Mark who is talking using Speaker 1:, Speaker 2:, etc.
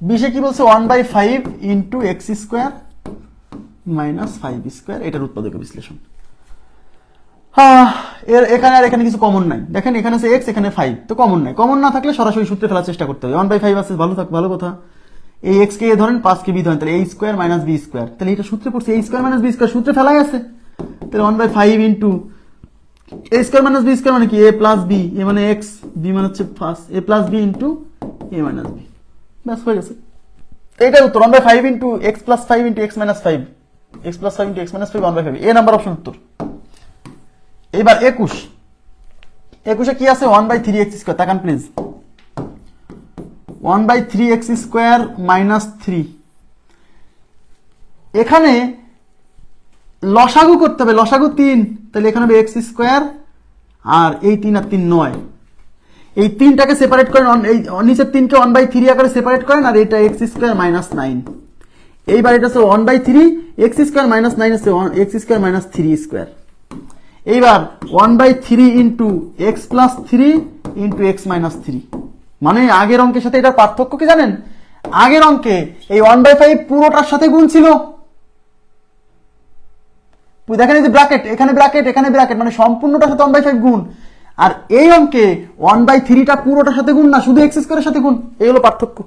Speaker 1: বিশে কি বলছে? One by five into X square minus five square এটার উৎপাদক বিশ্লেষণ। হ্যাঁ এর এখানে আর এখানে কিছু কমন নাই। দেখেন এখানে আছে এক্স এখানে ফাইভ তো কমন নাই। কমন না থাকলে সরাসরি সূত্রে ফেলার চেষ্টা করতে হবে। ওয়ান বাই ফাইভ আছে, ভালো থাক, ভালো কথা। এই এক্স কে ধরেন পাঁচ কে বি ধরেন, তাহলে এই স্কোয়ার মাইনাস বি স্কোয়ার তাহলে এটা সূত্রে পড়ছে এই স্কোয়ার মাইনাস বি স্কোয়ার সূত্রে ফেলাই আছে তাহলে one by five into A square minus B square মানে কি? এ প্লাস বি এ মানে এক্স বি মানে হচ্ছে first A plus B into A minus B ব্যাস হয়ে গেছে এইটার উত্তর one by five into X plus five into X minus five X plus five into X minus five one by five A number option উত্তর। এবার একুশ। একুশে কি আছে? One by three X square তাকান please one by three X square minus three এখানে লসাগু করতে হবে, লসাগু তিন, তাহলে এখানে হবে এক্স স্কোয়ার আর এই তিন আর তিন নয়। এই তিনটাকে সেপারেট করেন এই নিচের তিনকে ওয়ান বাই থ্রি আকারে সেপারেট করেন আর এটা এক্স স্কোয়ার মাইনাস নাইন এইবার এটা হচ্ছে one by three X square minus nine আছে X square minus three square এইবার one by three into X plus three into X minus three মানে আগের অঙ্কের সাথে এটার পার্থক্য কি জানেন? আগের অঙ্কে এই ওয়ান বাই ফাইভ পুরোটার সাথে গুণ ছিল। দেখেন এই যে ব্র্যাকেট এখানে ব্র্যাকেট এখানে ব্র্যাকেট মানে সম্পূর্ণটার সাথে ওয়ান বাই ফাইভ গুণ। আর এই অঙ্কে ওয়ান বাই থ্রিটা পুরোটার সাথে গুণ না, শুধু এক্স স্কোয়ারের সাথে গুণ। এই হলো পার্থক্য।